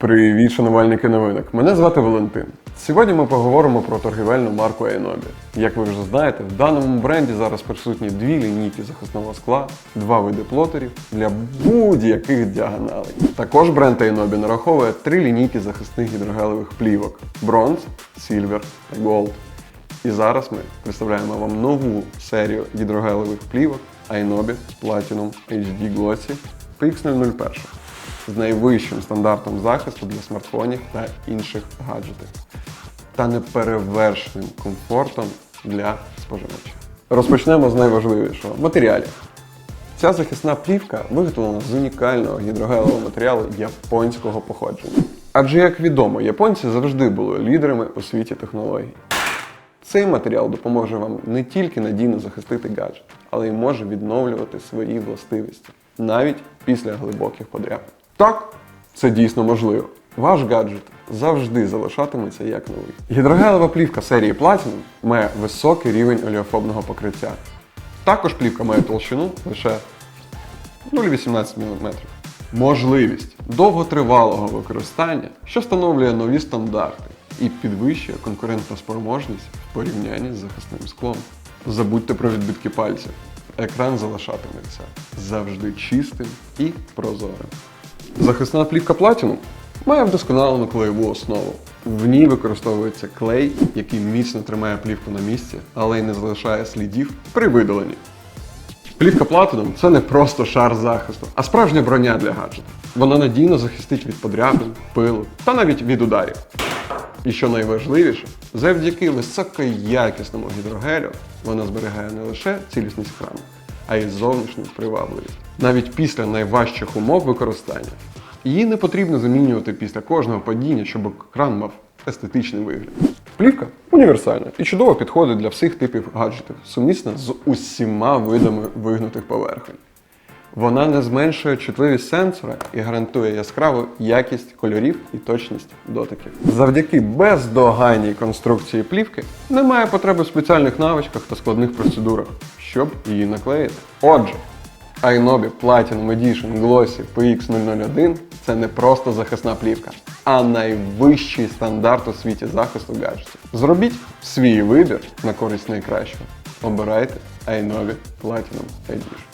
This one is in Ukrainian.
Привіт, шанувальники новинок. Мене звати Валентин. Сьогодні ми поговоримо про торгівельну марку Ainobi. Як ви вже знаєте, в даному бренді зараз присутні дві лінійки захисного скла, два види плотерів для будь-яких діагоналей. Також бренд Ainobi нараховує три лінійки захисних гідрогелевих плівок: Bronze, Silver та Gold. І зараз ми представляємо вам нову серію гідрогелевих плівок Ainobi Platinum HD Glossy PX001 з найвищим стандартом захисту для смартфонів та інших гаджетів та неперевершеним комфортом для споживача. Розпочнемо з найважливішого матеріалів. Ця захисна плівка виготовлена з унікального гідрогелевого матеріалу японського походження. Адже, як відомо, японці завжди були лідерами у світі технологій. Цей матеріал допоможе вам не тільки надійно захистити гаджет, але й може відновлювати свої властивості навіть після глибоких подряпин. Так, це дійсно можливо. Ваш гаджет завжди залишатиметься як новий. Гідрогелева плівка серії Platinum має високий рівень олеофобного покриття. Також плівка має толщину лише 0,18 мм. Можливість довготривалого використання, що встановлює нові стандарти і підвищує конкурентоспроможність в порівнянні з захисним склом. Забудьте про відбитки пальців. Екран залишатиметься завжди чистим і прозорим. Захисна плівка Platinum має вдосконалену клеєву основу. В ній використовується клей, який міцно тримає плівку на місці, але й не залишає слідів при видаленні. Плівка Platinum – це не просто шар захисту, а справжня броня для гаджета. Вона надійно захистить від подряпин, пилу та навіть від ударів. І що найважливіше, завдяки високоякісному гідрогелю вона зберігає не лише цілісність екрану, а й зовнішню привабливість. Навіть після найважчих умов використання. Її не потрібно замінювати після кожного падіння, щоб кран мав естетичний вигляд. Плівка універсальна і чудово підходить для всіх типів гаджетів, сумісна з усіма видами вигнутих поверхонь. Вона не зменшує чутливість сенсора і гарантує яскраву якість кольорів і точність дотиків. Завдяки бездоганній конструкції плівки немає потреби в спеціальних навичках та складних процедурах, щоб її наклеїти. Отже, iNobi Platinum Edition Glossy PX001 це не просто захисна плівка, а найвищий стандарт у світі захисту гаджетів. Зробіть свій вибір на користь найкращого. Обирайте iNobi Platinum Edition.